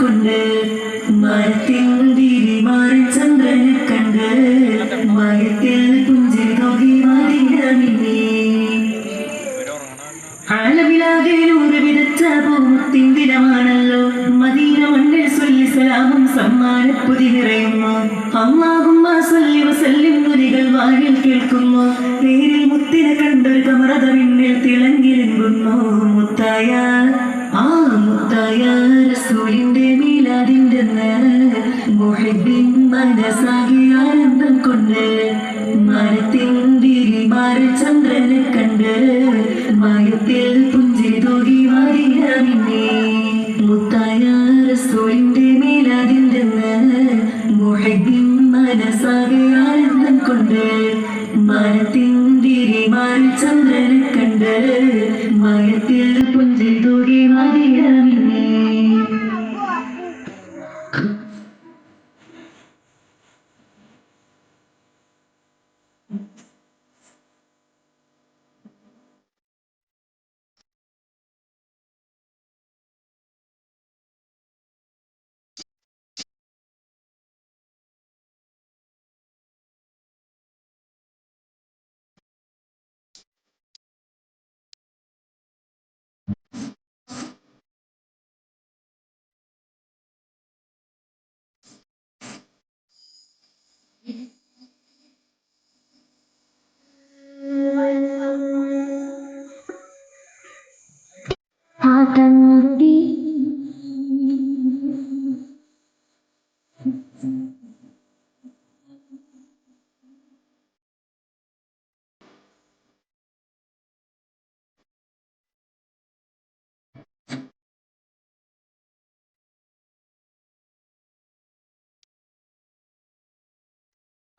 കൊണ്ട് മരത്തിൽ തിരിമാറി ചന്ദ്രനെ കണ്ട് മയത്തിൽ പുഞ്ചിരി നോക്കി മാറിയിടമില്ലേ ആലവിലാകെ നൂറ് വിതച്ച പൂമുത്തിൻ ദിനമാണല്ലോ. മദീന മണ്ണിൽ സ്വല്ലി സലാമും സമ്മാനപ്പൊതി നിറയുന്നു. അമ്മാകും സല്ലി വസല്ലിം നുരികൾ വാനിൽ കേൾക്കുന്നു. നേരിൽ മുത്തിനെ കണ്ടൊരു കമറത പിന്നിൽ തിളങ്ങിലിങ്ങുന്നു മുത്തായ ആ മുത്തായ റസൂലിന്റെ മീലാദിന്റെ മുഹിബിൻ മനസാകെ ആനന്ദം കൊണ്ട് മരത്തിൻ തിരിമാറി ചന്ദ്രനെ കണ്ട് മയത്തിൽ പുഞ്ചിരി തൂകി വാരിയ മുത്തായ മയത്തിൽ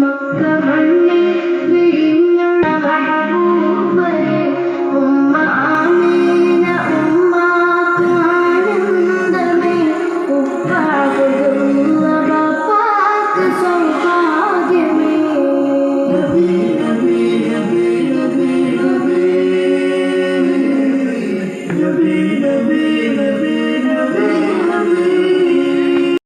मङ्गमण्डे